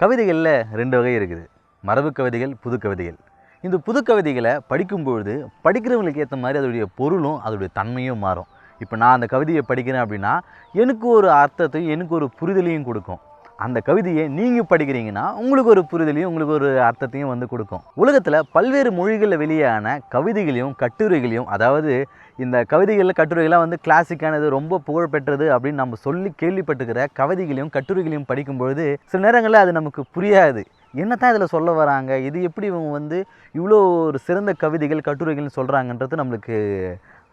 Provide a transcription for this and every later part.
கவிதைகளில் ரெண்டு வகை இருக்குது. மரபு கவிதைகள் புது கவிதைகள். இந்த புது கவிதைகளை படிக்கும்பொழுது படிக்கிறவங்களுக்கு ஏற்ற மாதிரி அதோடைய பொருளும் அதோடைய தன்மையும் மாறும். இப்போ நான் அந்த கவிதையை படிக்கிறேன் அப்படின்னா எனக்கு ஒரு அர்த்தத்தையும் எனக்கு ஒரு புரிதலையும் கொடுக்கும். அந்த கவிதையை நீங்கள் படிக்கிறீங்கன்னா உங்களுக்கு ஒரு புரிதலையும் உங்களுக்கு ஒரு அர்த்தத்தையும் வந்து கொடுக்கும். உலகத்தில் பல்வேறு மொழிகளில் வெளியான கவிதைகளையும் கட்டுரைகளையும் அதாவது இந்த கவிதைகளில் கட்டுரைகள்லாம் வந்து கிளாசிக்கானது ரொம்ப புகழ்பெற்றது அப்படின்னு நம்ம சொல்லி கேள்விப்பட்டுக்கிற கவிதைகளையும் கட்டுரைகளையும் படிக்கும்பொழுது சில நேரங்களில் அது நமக்கு புரியாது. என்னத்தான் இதில் சொல்ல வராங்க? இது எப்படி இவங்க வந்து இவ்வளோ ஒரு சிறந்த கவிதைகள் கட்டுரைகள்னு சொல்கிறாங்கன்றது நம்மளுக்கு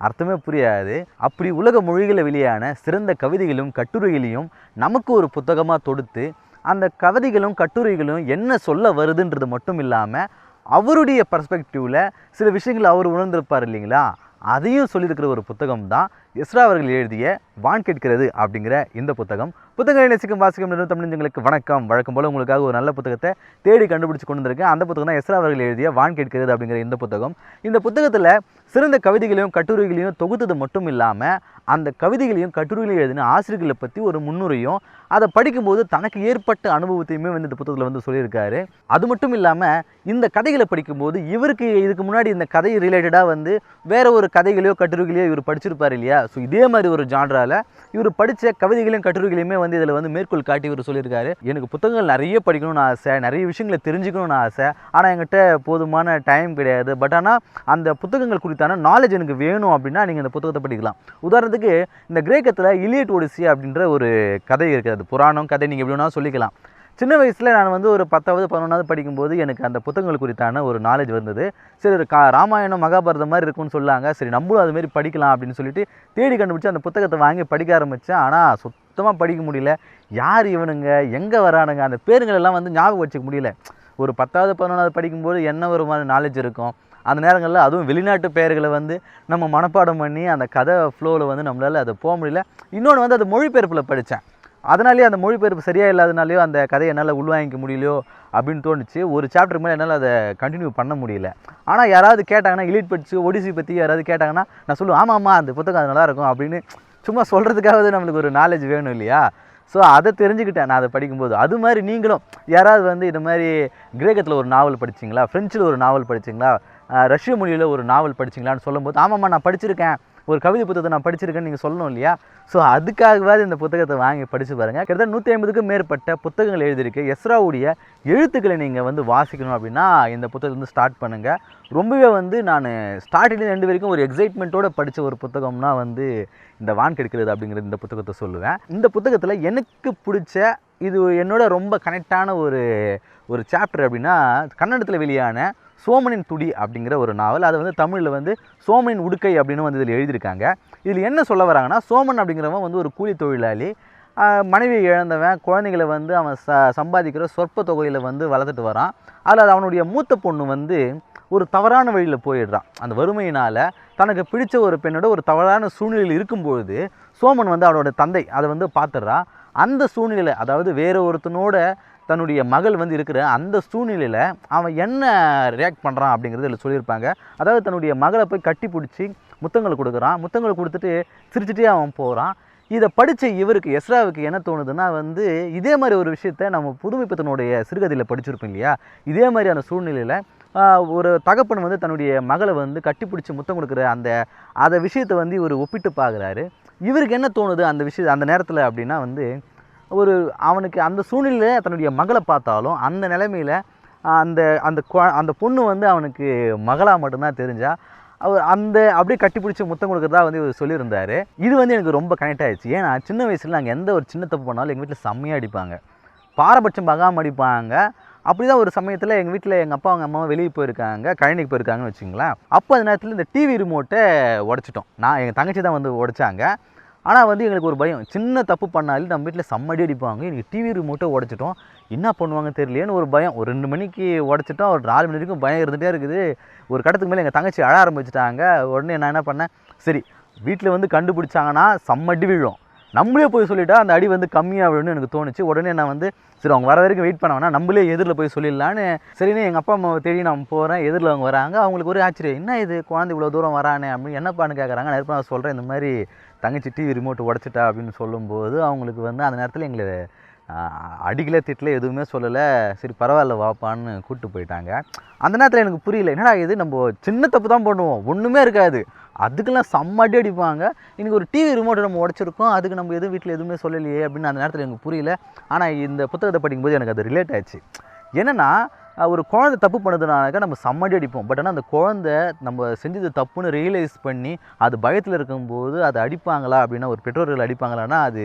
அர்த்தமே புரியாது. அப்படி உலக மொழிகளில் வெளியான சிறந்த கவிதைகளும் கட்டுரைகளையும் நமக்கு ஒரு புத்தகமாக தொடுத்து அந்த கவிதைகளும் கட்டுரைகளும் என்ன சொல்ல வருதுன்றது மட்டும் இல்லாமல் அவருடைய பர்ஸ்பெக்டிவில் சில விஷயங்கள் அவர் உணர்ந்திருப்பார் இல்லைங்களா? அதையும் சொல்லியிருக்கிற ஒரு புத்தகம் தான் எஸ்ரா அவர்கள் எழுதிய வான் கேட்கிறது அப்படிங்கிற இந்த புத்தகம். புத்தகங்களை நேசிக்கும் வாசிக்கும் நிறுவனம் தமிழஞ்சங்களுக்கு வணக்கம். வழக்கம் போல் உங்களுக்காக ஒரு நல்ல புத்தகத்தை தேடி கண்டுபிடிச்சு கொண்டு வந்திருக்கேன். அந்த புத்தகம் தான் எஸ்ரா அவர்கள் எழுதிய வான் கேட்கிறது அப்படிங்கிற இந்த புத்தகம். இந்த புத்தகத்தில் சிறந்த கவிதைகளையும் கட்டுரைகளையும் தொகுத்தது மட்டும் இல்லாமல் அந்த கவிதைகளையும் கட்டுரைகளையும் எழுதின ஆசிரியர்களை பற்றி ஒரு முன்னுரையும் அதை படிக்கும்போது தனக்கு ஏற்பட்ட அனுபவத்தையுமே வந்து இந்த புத்தகத்தில் வந்து சொல்லியிருக்காரு. அது மட்டும் இல்லாமல் இந்த கதைகளை படிக்கும்போது இவருக்கு இதுக்கு முன்னாடி இந்த கதை ரிலேட்டடாக வந்து வேற ஒரு கதைகளையோ கட்டுரைகளையோ இவர் படிச்சிருப்பார் இல்லையா? ஸோ இதே மாதிரி ஒரு ஜான்ரால இவர் படித்த கவிதைகளையும் கட்டுரைகளையுமே வந்து இதில் வந்து மேற்கோள் காட்டி இவர் சொல்லியிருக்காரு. எனக்கு புத்தகங்கள் நிறைய படிக்கணும்னு ஆசை நிறைய விஷயங்களை தெரிஞ்சுக்கணும்னு ஆசை. ஆனால் என்கிட்ட போதுமான டைம் கிடையாது. பட் ஆனால் அந்த புத்தகங்கள் குறித்தான நாலேஜ் எனக்கு வேணும் அப்படின்னா நீங்கள் இந்த புத்தகத்தை படிக்கலாம். உதாரணத்துக்கு இந்த கிரேக்கத்தில் இலியட் ஒடிசி அப்படின்ற ஒரு கதை இருக்குது. அது புராணம் கதை நீங்கள் எப்படி வேணாலும் சொல்லிக்கலாம். சின்ன வயசில் நான் வந்து ஒரு பத்தாவது பதினொன்றாவது படிக்கும்போது எனக்கு அந்த புத்தகங்கள் குறித்தான ஒரு நாலேஜ் வந்தது. சரி ஒரு கா ராமாயணம் மகாபாரதம் மாதிரி இருக்கும்னு சொல்லாங்க சரி நம்மளும் அதுமாரி படிக்கலாம் அப்படின்னு சொல்லிட்டு தேடி கண்டுபிடிச்சி அந்த புத்தகத்தை வாங்கி படிக்க ஆரம்பித்தேன் ஆனால் சுத்தமாக படிக்க முடியல. யார் இவனுங்க? எங்கே வரானுங்க? அந்த பேருங்கள் எல்லாம் வந்து ஞாபகம் வச்சுக்க முடியல. ஒரு பத்தாவது பதினொன்றாவது படிக்கும்போது என்ன ஒரு மாதிரி நாலேஜ் இருக்கும்? அந்த நேரங்களில் அதுவும் வெளிநாட்டு பெயர்களை வந்து நம்ம மனப்பாடம் பண்ணி அந்த கதை ஃப்ளோவில் வந்து நம்மளால் அதை போக முடியல. இன்னொன்று வந்து அது மொழிபெயர்ப்பில் படித்தேன் அதனாலேயே அந்த மொழிபெயர்ப்பு சரியாக இல்லாதனாலேயோ அந்த கதையை என்னால் உள்வாங்கிக்க முடியலையோ அப்படின்னு தோணுச்சு. ஒரு சாப்டருக்கு மேலே என்னால் அதை கண்டினியூ பண்ண முடியல. ஆனால் யாராவது கேட்டாங்கன்னா இலிட் படிச்சு ஒடிசி பற்றி யாராவது கேட்டாங்கன்னா நான் சொல்லுவேன் ஆமாம் ஆமாம் அந்த புத்தகம் அது நல்லாயிருக்கும் அப்படின்னு சும்மா சொல்கிறதுக்காவது நம்மளுக்கு ஒரு நாலேஜ் வேணும் இல்லையா? ஸோ அதை தெரிஞ்சுக்கிட்டேன் நான் அதை படிக்கும்போது. அது மாதிரி நீங்களும் யாராவது வந்து இது மாதிரி கிரேக்கத்தில் ஒரு நாவல் படிச்சிங்களா? ஃப்ரெஞ்சில் ஒரு நாவல் படிச்சிங்களா? ரஷ்ய மொழியில் ஒரு நாவல் படிச்சிங்களான்னு சொல்லும்போது ஆமாம்மா நான் படிச்சிருக்கேன். ஒரு கவிதை புத்தகத்தை நான் படிச்சிருக்கேன்னு நீங்கள் சொல்லணும் இல்லையா? ஸோ அதுக்காகவாது இந்த புத்தகத்தை வாங்கி படித்து பாருங்கள் கிட்டத்தட்ட நூற்றி ஐம்பதுக்கும் மேற்பட்ட புத்தகங்கள் எழுதியிருக்கு. எஸ்ராவுடைய எழுத்துக்களை நீங்கள் வந்து வாசிக்கணும் அப்படின்னா இந்த புத்தகத்தை வந்து ஸ்டார்ட் பண்ணுங்கள் ரொம்பவே வந்து நான் ஸ்டார்டிங்லேருந்து ரெண்டு வரைக்கும் ஒரு எக்ஸைட்மெண்ட்டோட படித்த ஒரு புத்தகம்னா வந்து இந்த வான் கெடுக்கிறது அப்படிங்கிற இந்த புத்தகத்தை சொல்லுவேன். இந்த புத்தகத்தில் எனக்கு பிடிச்ச இது என்னோட ரொம்ப கனெக்டான ஒரு ஒரு சாப்டர் அப்படின்னா கன்னடத்தில் வெளியான சோமனின் துடி அப்படிங்கிற ஒரு நாவல். அதை வந்து தமிழில் வந்து சோமனின் உடுக்கை அப்படின்னு வந்து இதில் எழுதியிருக்காங்க. இதில் என்ன சொல்ல வராங்கன்னா சோமன் அப்படிங்கிறவன் வந்து ஒரு கூலி தொழிலாளி. மனைவி மனைவியை இழந்தவன் குழந்தைகளை வந்து அவன் ச சம்பாதிக்கிற சொற்ப தொகையில் வந்து வளர்த்துட்டு வரான். அதில் அது அவனுடைய மூத்த பொண்ணு வந்து ஒரு தவறான வழியில் போயிடுறான். அந்த வறுமையினால் தனக்கு பிடிச்ச ஒரு பெண்ணோட ஒரு தவறான சூழ்நிலையில் இருக்கும்பொழுது சோமன் வந்து அவனோட தந்தை அதை வந்து பார்த்துடுறான். அந்த சூழ்நிலை அதாவது வேறு ஒருத்தனோட தன்னுடைய மகள் வந்து இருக்கிற அந்த சூழ்நிலையில் அவன் என்ன ரியாக்ட் பண்ணுறான் அப்படிங்கிறது இதில் சொல்லியிருப்பாங்க. அதாவது தன்னுடைய மகளை போய் கட்டி பிடிச்சி முத்தங்கள் கொடுக்குறான். முத்தங்கள் கொடுத்துட்டு சிரிச்சுட்டே அவன் போகிறான் இதை படித்த இவருக்கு எஸ்ராவுக்கு என்ன தோணுதுன்னா வந்து இதே மாதிரி ஒரு விஷயத்த நம்ம புதுமைப்பத்தனுடைய சிறுகதையில் படிச்சிருப்போம் இல்லையா? இதே மாதிரியான சூழ்நிலையில் ஒரு தகப்பன் வந்து தன்னுடைய மகளை வந்து கட்டிப்பிடிச்சி முத்தம் கொடுக்குற அந்த அதை விஷயத்தை வந்து இவர் ஒப்பிட்டு பார்க்குறாரு. இவருக்கு என்ன தோணுது அந்த விஷயம் அந்த நேரத்தில் அப்படின்னா வந்து ஒரு அவனுக்கு அந்த சூழ்நிலையில் தன்னுடைய மகளை பார்த்தாலும் அந்த நிலைமையில் அந்த அந்த அந்த பொண்ணு வந்து அவனுக்கு மகளாக மட்டும்தான் தெரிஞ்சா அவர் அந்த அப்படியே கட்டிப்பிடிச்சி முத்தம் கொடுக்குறதா வந்து இவர் சொல்லியிருந்தார். இது வந்து எனக்கு ரொம்ப கனெக்ட் ஆயிடுச்சு. ஏன்னா சின்ன வயசில் நாங்கள் எந்த ஒரு சின்ன தப்பு பண்ணாலும் எங்கள் வீட்டில் செம்மையாக அடிப்பாங்க. பாரபட்சம் பகாமல் அடிப்பாங்க. அப்படி தான் ஒரு சமயத்தில் எங்கள் வீட்டில் எங்கள் அப்பா அவங்க அம்மாவும் வெளியே போயிருக்காங்க கழனிக்கு போயிருக்காங்கன்னு வச்சுங்களேன் அப்போ அந்த நேரத்தில் இந்த டிவி ரிமோட்டை உடச்சிட்டோம். நான் எங்கள் தங்கச்சி தான் வந்து உடைச்சாங்க. ஆனால் வந்து எங்களுக்கு ஒரு பயம். சின்ன தப்பு பண்ணாலும் நம்ம வீட்டில் செம்மடி அடிப்பாங்க. எனக்கு டிவி ரிமோட்டை உடச்சிட்டோம். என்ன பண்ணுவாங்க தெரியலையேன்னு ஒரு பயம். ஒரு ரெண்டு மணிக்கு உடச்சிட்டோம். ஒரு நாலு மணி வரைக்கும் பயம் இருந்துகிட்டே இருக்குது. ஒரு கடத்துக்கு மேலே எங்கள் தங்கச்சி அழ ஆரம்பிச்சிட்டாங்க. உடனே நான் என்ன பண்ணேன்? சரி வீட்டில் வந்து கண்டுபிடிச்சாங்கன்னா செம்ம அடி விழும். நம்மளே போய் சொல்லிட்டா அந்த அடி வந்து கம்மியாக விழுன்னு எனக்கு தோணுச்சு. உடனே நான் வந்து சரி அவங்க வர வரைக்கும் வெயிட் பண்ண வேணாம். நம்மளே எதிரில் போய் சொல்லிடலான்னு சரின்னு எங்கள் அப்பா அம்மாவை தேடி நான் போகிறேன் எதிரில் அவங்க வராங்க. அவங்களுக்கு ஒரு ஆச்சரியம். என்ன இது? குழந்தை இவ்வளோ தூரம் வரானே அப்படின்னு என்னப்பான்னு கேட்குறாங்க நான் இருப்பேன் நான் சொல்கிறேன் இந்த மாதிரி தங்கச்சி டிவி ரிமோட் உடச்சிட்டா அப்படின்னு சொல்லும்போது அவங்களுக்கு வந்து அந்த நேரத்தில் எங்களை அடிக்கல திட்டல எதுவுமே சொல்லலை. சரி பரவாயில்ல வாப்பான்னு கூப்பிட்டு போயிட்டாங்க. அந்த நேரத்தில் எனக்கு புரியல என்னடா இது? நம்ம சின்ன தப்பு தான் பண்ணுவோம். ஒன்றுமே இருக்காது. அதுக்கெல்லாம் செம்ம அடி அடிப்பாங்க. இன்னைக்கு ஒரு டிவி ரிமோட்டை நம்ம உடச்சிருக்கோம். அதுக்கு நம்ம எதுவும் வீட்டில் எதுவுமே சொல்லலையே அப்படின்னு அந்த நேரத்தில் எனக்கு புரியல. ஆனால் இந்த புத்தகத்தை படிக்கும்போது எனக்கு அது ரிலேட் ஆச்சு என்னென்னா ஒரு குழந்தை தப்பு பண்ணுதுனாக்கா நம்ம சம்மடி அடிப்போம். பட் ஆனால் அந்த குழந்தை நம்ம செஞ்சது தப்புன்னு ரியலைஸ் பண்ணி அது பயத்தில் இருக்கும்போது அதை அடிப்பாங்களா அப்படின்னா ஒரு பெற்றோர்கள் அடிப்பாங்களான்னா அது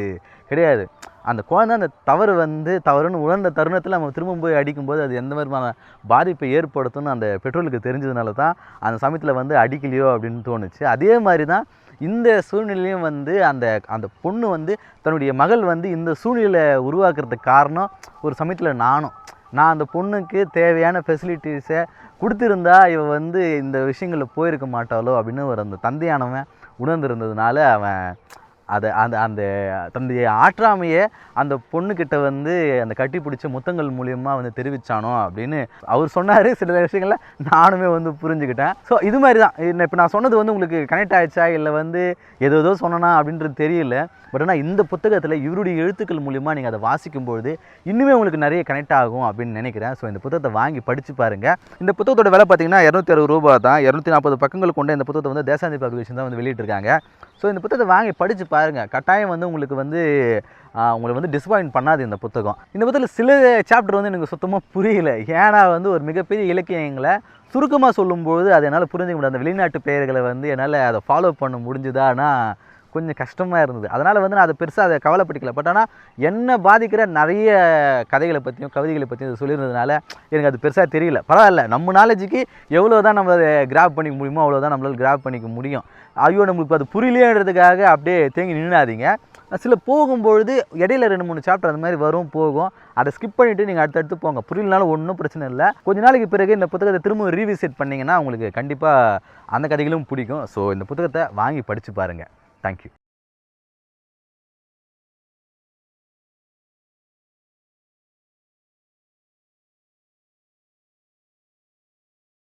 கிடையாது. அந்த குழந்தை அந்த தவறு வந்து தவறுன்னு உணர்ந்த தருணத்தில் நம்ம திரும்ப போய் அடிக்கும்போது அது எந்த விதமான பாதிப்பை ஏற்படுத்தும்னு அந்த பெட்ரோலுக்கு தெரிஞ்சதுனால தான் அந்த சமயத்தில் வந்து அடிக்கலையோ அப்படின்னு தோணுச்சு. அதே மாதிரி தான் இந்த சூழ்நிலையும் வந்து அந்த அந்த பொண்ணு வந்து தன்னுடைய மகள் வந்து இந்த சூழ்நிலை உருவாக்குறதுக்கு காரணம் ஒரு சமயத்தில் நானும். நான் அந்த பொண்ணுக்கு தேவையான ஃபெசிலிட்டிஸை கொடுத்துருந்தா இவ வந்து இந்த விஷயங்களில் போயிருக்க மாட்டாளோ அப்படின்னு ஒரு அந்த தந்தையானவன் உணர்ந்திருந்ததுனால அவன் அதை அந்த அந்த தன்னுடைய ஆற்றாமையை அந்த பொண்ணுக்கிட்ட வந்து அந்த கட்டி பிடிச்ச முத்தங்கள் மூலியமாக வந்து தெரிவிச்சானோ அப்படின்னு அவர் சொன்னார் சில விஷயங்களில். நானுமே வந்து புரிஞ்சுக்கிட்டேன். ஸோ இது மாதிரி தான் இப்போ நான் சொன்னது வந்து உங்களுக்கு கனெக்ட் ஆகிடுச்சா இல்லை வந்து ஏதோ ஏதோ சொன்னனா அப்படின்றது தெரியல. பட் ஆனால் இந்த புத்தகத்தில் இவருடைய எழுத்துக்கள் மூலிமா நீங்கள் அதை வாசிக்கும்பொழுது இன்னுமே உங்களுக்கு நிறைய கனெக்ட் ஆகும் அப்படின்னு நினைக்கிறேன். ஸோ இந்த புத்தகத்தை வாங்கி படித்து பாருங்கள் இந்த புத்தகத்தோட விலை பார்த்தீங்கன்னா இரநூத்தி அறுபது ரூபா தான். இரநூத்தி நாற்பது பக்கங்கள் கொண்ட இந்த புத்தகத்தை வந்து தேசாந்தி பப்ளிகேஷன் தான் வந்து வெளியிட்டிருக்காங்க. ஸோ இந்த புத்தகத்தை வாங்கி படித்து பாருங்கள் கட்டாயம் வந்து உங்களுக்கு வந்து உங்களை வந்து டிசப்பாயின்ட் பண்ணாது இந்த புத்தகம். இந்த புத்தகத்தில் சில சாப்டர் வந்து எனக்கு சுத்தமாக புரியல. ஏன்னா வந்து ஒரு மிகப்பெரிய இலக்கியங்களை சுருக்கமாக சொல்லும்போது அது என்னால் புரிஞ்சுக்க முடியாது. அந்த வெளிநாட்டு பெயர்களை வந்து என்னால் அதை ஃபாலோ பண்ண முடிஞ்சுதான்னா கொஞ்சம் கஷ்டமாக இருந்தது. அதனால் வந்து நான் அதை பெருசாக அதை கவலைப்பட்டுக்கல. பட் ஆனால் என்னை பாதிக்கிற நிறைய கதைகளை பற்றியும் கவிதைகளை பற்றியும் அதை சொல்லியிருந்ததுனால எனக்கு அது பெருசாக தெரியல. பரவாயில்ல நம்ம நாலேஜுக்கு எவ்வளோ தான் நம்ம அதை கிராப் பண்ணிக்க முடியுமோ அவ்வளோ தான் நம்மளால் கிராப் பண்ணிக்க முடியும். ஐயோ நம்மளுக்கு அது புரியலையன்றதுக்காக அப்படியே தேங்கி நின்னாதீங்க. சில போகும்பொழுது இடையில ரெண்டு மூணு சாப்டர் அந்த மாதிரி வரும் போகும். அதை ஸ்கிப் பண்ணிவிட்டு நீங்கள் அடுத்தடுத்து போங்க. புரியலனாலும் ஒன்றும் பிரச்சனை இல்லை. கொஞ்ச நாளைக்கு பிறகு இந்த புத்தகத்தை திரும்ப ரீவிசிட் பண்ணிங்கன்னா உங்களுக்கு கண்டிப்பாக அந்த கதைகளும் பிடிக்கும். ஸோ இந்த புத்தகத்தை வாங்கி படித்து பாருங்கள் Thank you.